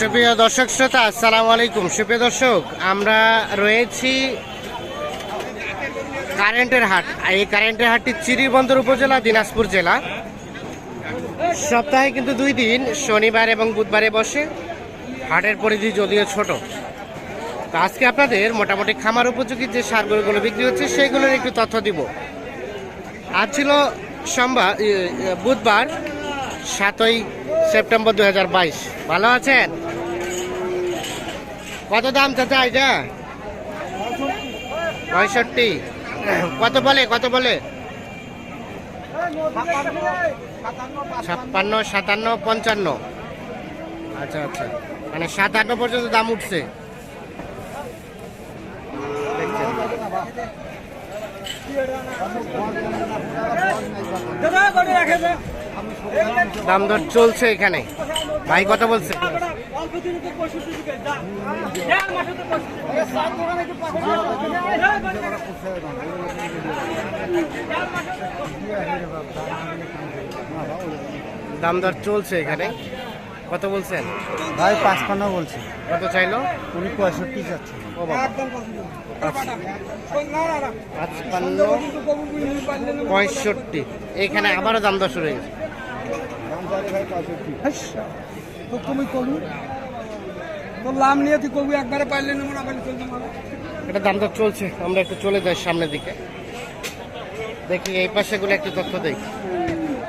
সুপ্রিয় দর্শক শ্রোতা, আসসালামু আলাইকুম। সুপ্রিয় দর্শক, আমরা রয়েছি কারেন্টের হাট। এই কারেন্টের হাটটি চিরিবন্দর উপজেলা, দিনাজপুর জেলা। সপ্তাহে কিন্তু দুই দিন, শনিবার এবং বুধবারে বসে। হাটের পরিধি যদিও ছোট। তো আজকে আপনাদের মোটামুটি খামার উপযোগী যে সারগুলোগুলো বিক্রি হচ্ছে সেইগুলোর একটু তথ্য দিব। আজ ছিল সোমবার বুধবার, সাতই সেপ্টেম্বর দু হাজার বাইশ। ভালো আছেন? কত দাম চাচা এটা? পঁয়ষট্টি। কত বলে কত বলে? ছাপ্পান্ন, সাতান্ন, পঞ্চান্ন। আচ্ছা আচ্ছা। মানে সাতান্ন পর্যন্ত দাম উঠছে। দাম দর চলছে এখানে। ভাই কত বলছে? দাম দর চলছে এখানে। কত বলছেন? ভাই পাঁচপান্ন বলছে। কত চাইলো? উনি পঁয়ষট্টি যাচ্ছে ও বাবা পাঁচপান্ন পঁয়ষট্টি। এখানে আবারও দাম দর শুরু হয়ে গেছে। তুমি কবু তোর লাম নিয়ে তুই কবু একবারে পাইলে না মনে এটা দাম দর চলছে আমরা একটু চলে যাই সামনের দিকে। দেখি এই পাশেগুলো একটু তথ্য দেই।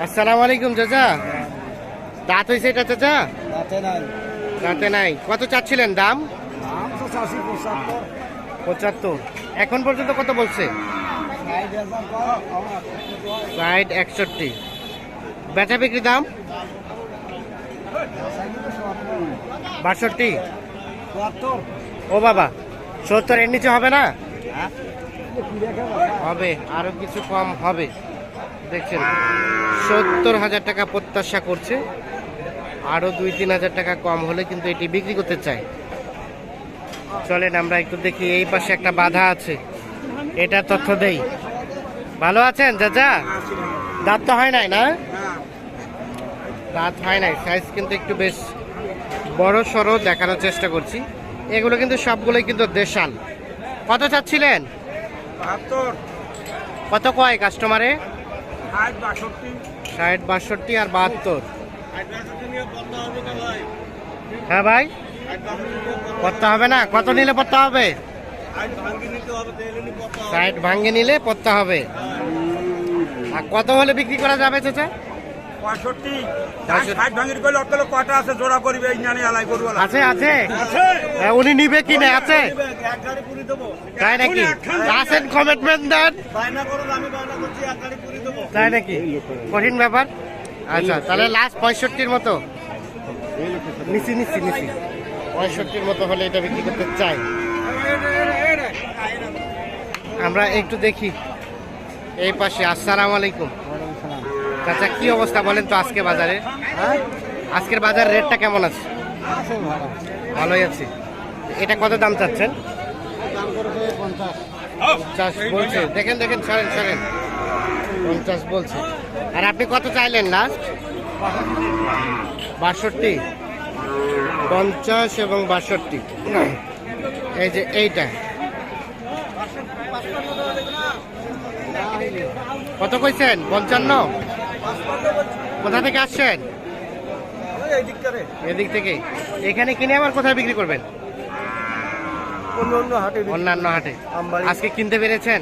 আসসালামু আলাইকুম চাচা। দাঁত হয়েছে এটা চাচা? রাতে নাই। দাঁতে নাই। কত চাচ্ছিলেন? দাম? দাম পঁচাত্তর। এখন পর্যন্ত কত বলছে? ষাট একষট্টি। বেচা বিক্রি দাম? বাষট্টি। ও বাবা সত্তর এর নিচে হবে না? হ্যাঁ। হবে আরও কিছু কম হবে। দেখছেন সত্তর হাজার টাকা প্রত্যাশা করছে। আরও দুই তিন হাজার টাকা কম হলে কিন্তু এটি বিক্রি করতে চাই চলেন আমরা একটু দেখি এই পাশে একটা বাধা আছে। এটা তথ্য দেই। ভালো আছেন চাচা? দাঁত তো হয় নাই না? দাঁত হয় নাই। সাইজ কিন্তু একটু বেশ বড় সড়ো দেখানোর চেষ্টা করছি। এগুলো কিন্তু সবগুলোই কিন্তু দেশাল। কত চাচ্ছিলেন? কত কয় কাস্টমারে ষাট বাষট্টি। আর বাহাত্তর। হ্যাঁ ভাই। পড়তে হবে। না? কত নিলে পড়তে হবে? ষাট ভাঙ্গে নিলে পড়তে হবে। আর কত হলে বিক্রি করা যাবে চাচা? পঁয়ষট্টি। ষাট ভাঙ্গির করলে অত কটা আছে জোড়া করবে এই জানি আলাই করব আছে আছে। উনি নিবে কি না আছে? তাই নাকি? আসেন কমিটমেন্ট দেন। বায়না করো আমি বায়না করছি এক গাড়ি পুরি দেবো। তাই নাকি? কঠিন ব্যাপার। আচ্ছা তাহলে লাস্ট পঁয়ষট্টির মতো। নিচি নিচি নিচি। পঁয়ষট্টির মতো হলে এটা বিক্রি করতে চাই। আমরা একটু দেখি। এই পাশে আসসালামু আলাইকুম। চাচা কি অবস্থা বলেন তো আজকে বাজারে? হ্যাঁ? আজকের বাজার রেটটা কেমন আছে? ভালোই আছে। এটা কত দাম চাচ্ছেন? পঞ্চাশ। বলছে। দেখেন দেখেন ছাড়েন ছাড়েন পঞ্চাশ বলছে। আর আপনি কত চাইলেন লাস্ট বাষট্টি। পঞ্চাশ এবং বাষট্টি। এই যে এইটা। কত কইছেন? পঞ্চান্ন? কোথা থেকে আসছেন? এদিক থেকে। এখানে কিনে আবার কোথায় বিক্রি করবেন? অন্য অন্য হাটে অন্যান্য হাটে। আজকে কিনতে পেরেছেন?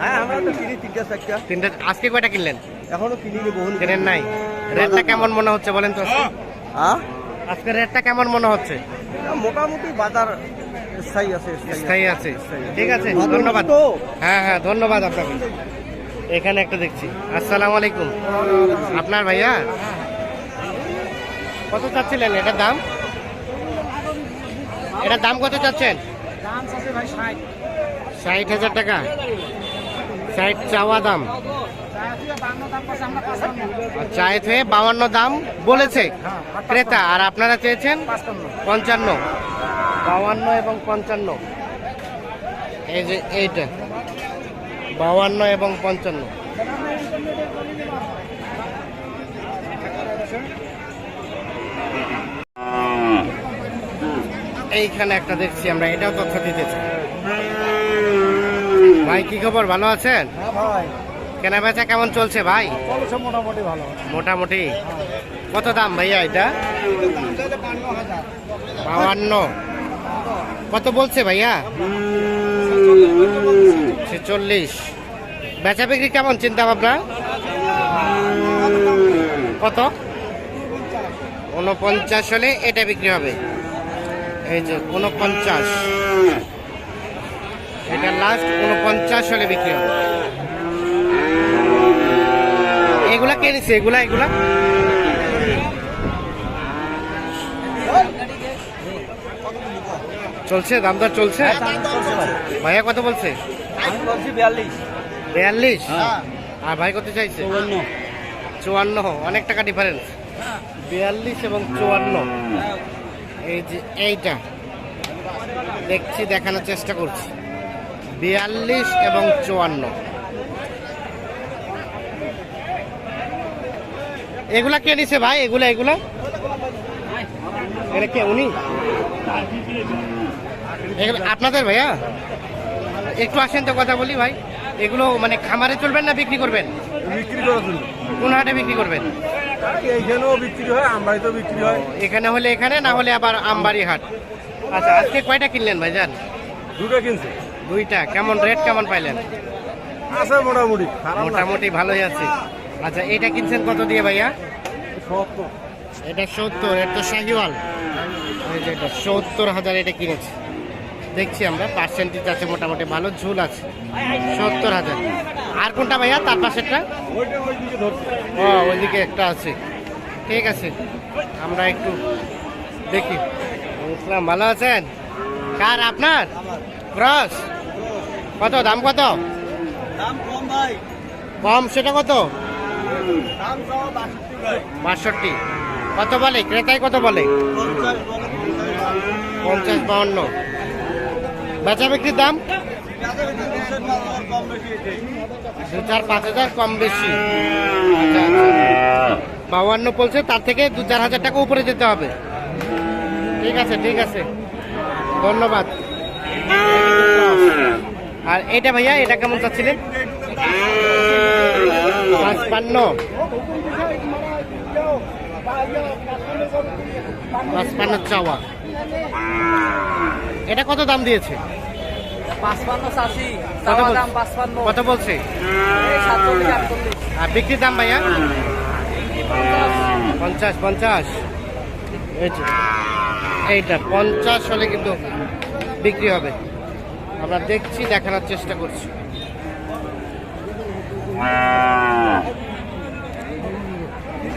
হ্যাঁ আমরা তো কিনি তিনটা চারটা। তিনটা আজকে কয়টা কিনলেন? এখনও কিনিনি বহুল কেনেন নাই। রেটটা কেমন মনে হচ্ছে বলেন তো? আজকে? হ্যাঁ? রেটটা কেমন মনে হচ্ছে? মোটামুটি বাজার স্থায়ী আছে স্থায়ী আছে। ঠিক আছে ধন্যবাদ। হ্যাঁ হ্যাঁ ধন্যবাদ আপনাকে। এখানে একটা দেখছি। আসসালামু আলাইকুম। আপনার ভাইয়া? কত চাচ্ছিলেন? এটার দাম? এটার দাম কত চাচ্ছেন? ষাট। হাজার টাকা। ষাট চাওয়া দাম। থেকে বাউান্ন দাম বলেছে। ক্রেতা আর আপনারা চেয়েছেন পঞ্চান্ন। বাউান্ন এবং পঞ্চান্ন। এই যে এইটা। বাউান্ন এবং পঞ্চান্ন। এইখানে একটা দেখছি আমরা এটাও তথ্য দিতে চাই। ভাই কি খবর? ভালো আছেন? হ্যাঁ কেনা বেচা কেমন চলছে ভাই? মোটামুটি ভালো। মোটামুটি? কত দাম ভাইয়া এটা? বাউান্ন কত বলছে ভাইয়া? ছেচল্লিশ। বেচা বিক্রি কেমন চিন্তা ভাবনা? কত? উনপঞ্চাশ হলে এটা বিক্রি হবে। এই যে উনপঞ্চাশ এটা লাস্ট উনপঞ্চাশ হলে বিক্রি হবে। এগুলা কে নিচ্ছে এগুলা এগুলা? চলছে? দাম দর চলছে। ভাইয়া কত বলছে? বিয়াল্লিশ। হ্যাঁ। আর ভাই কত চাইছে? চুয়ান্ন। অনেক টাকা ডিফারেন্স বিয়াল্লিশ এবং চুয়ান্ন। এই যে এইটা। দেখছি দেখানোর চেষ্টা করছি। বিয়াল্লিশ এবং চুয়ান্ন। এগুলা কে নিছে ভাই? এগুলা এগুলা? এটা কে উনি? আপনাদের ভাইয়া? একটু আসেন তো কথা বলি ভাই। এগুলো মানে খামারে চলবেন না বিক্রি করবেন? বিক্রি জন্য কোন হাটে বিক্রি করবেন? এইখানেও বিক্রি হয় বিক্রি হয়। এখানে হলে এখানে না হলে আবার আমবাড়ি হাট? আচ্ছা আজকে কয়টা কিনলেন ভাইজান? দুটো কিনছে। দুইটা কেমন রেট কেমন পাইলেন? আছে মোটামুটি মোটামুটি ভালোই আছে। আচ্ছা এটা কিনছেন কত দিয়ে ভাইয়া? সত্তর। এটা সত্তর এটা শাহিওয়াল। এটা সত্তর হাজার এটা কিনেছে। দেখছি আমরা পার্সেন্টেজ আছে মোটামুটি ভালো ঝুল আছে। সত্তর হাজার। আর কোনটা ভাইয়া? তার পাশেরটা? ধরছে ও ওইদিকে একটা আছে। ঠিক আছে আমরা একটু দেখি। ইসলাম ভালো আছেন? কার আপনার? ক্রস? কত? দাম কত? কম সেটা কত? বাষট্টি। কত বলে? ক্রেতায় কত বলে? পঞ্চাশ বাউন্ন। বেচা বিক্রির দাম? দু চার পাঁচ হাজার, কম বেশি। আচ্ছা আচ্ছা। বাউান্ন বলছে, তার থেকে দু চার হাজার টাকা উপরে যেতে হবে। ঠিক আছে ঠিক আছে। ধন্যবাদ। আর এটা ভাইয়া, এটা কেমন চাচ্ছিলেন? পাঁচ পাঁচপান্ন। পাঁচপান্ন চাওয়া। এটা কত দাম দিয়েছে? কত বলছে? আর বিক্রির দাম ভাইয়া? পঞ্চাশ পঞ্চাশ। এইটা পঞ্চাশ হলে কিন্তু বিক্রি হবে। আমরা দেখছি দেখানোর চেষ্টা করছি।